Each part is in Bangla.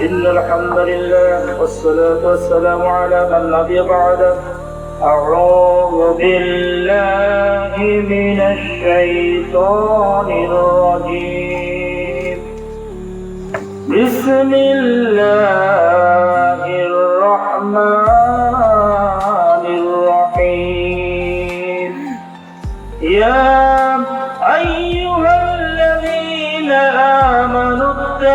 إن الحمد لله والصلاة والسلام على من نبي بعده أعوذ بالله من الشيطان الرجيم. بسم الله الرحمن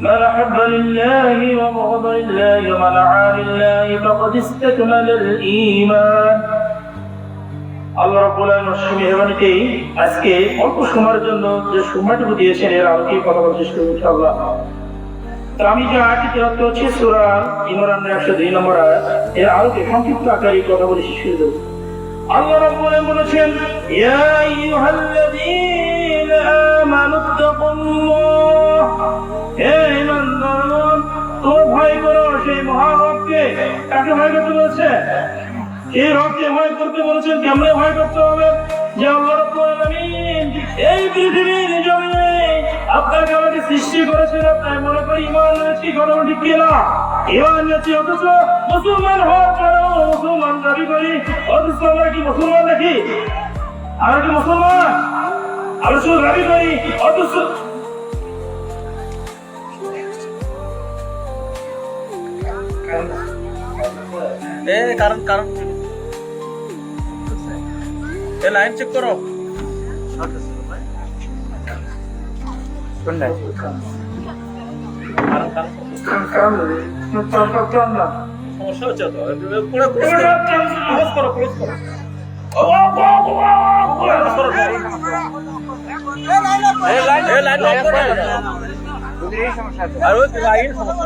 من أحب لله وبغض لله ومن عاد لله فقد استكمل الإيمان আল্লাহ রাব্বুল আলামিন মেহরবানিতে আজকে অল্প সময়ের জন্য যে সময়টুকু দিয়েছেন এর আলোকে কথা বলার চেষ্টা করবো ইনশাআল্লাহ তো আমি যে আয়াতটি তেলাওয়াত করছি সূরা ইমরানের 102 নম্বর আয়াত এর আলোকে সংক্ষিপ্ত আকারে কথা বলে শেষ করে দেব আল্লাহ রাব্বুল আলামিন বলেছেন ইয়া আইয়ুহাল্লাযীনা কাকে ভয় করতে বলেছে? এই রবকে ভয় করতে বলেছেন কেমনে ভয় করতে হবে? যে আল্লাহ এই পৃথিবীর জমিনে আপনাকে আমাকে সৃষ্টি করেছেন তাই মনে করি ইমান এনেছি, কথা ঠিক কিনা? ইমান এনেছি, অথচ মুসলমান হওয়ার পরেও মুসলমান দাবি করি, অথচ আমরা কি মুসলমান নাকি? আমরা কি মুসলমান? আমরা শুধু দাবি করি, অথচ এ কারণ কারণ। এ লাইন চেক করো। কারণ কারণ। সমস্যা হচ্ছে তো। পুরো ক্লোজ করো। ক্লোজ করো এ লাইন এ লাইন অফ করো আর ওই লাইন সমস্যা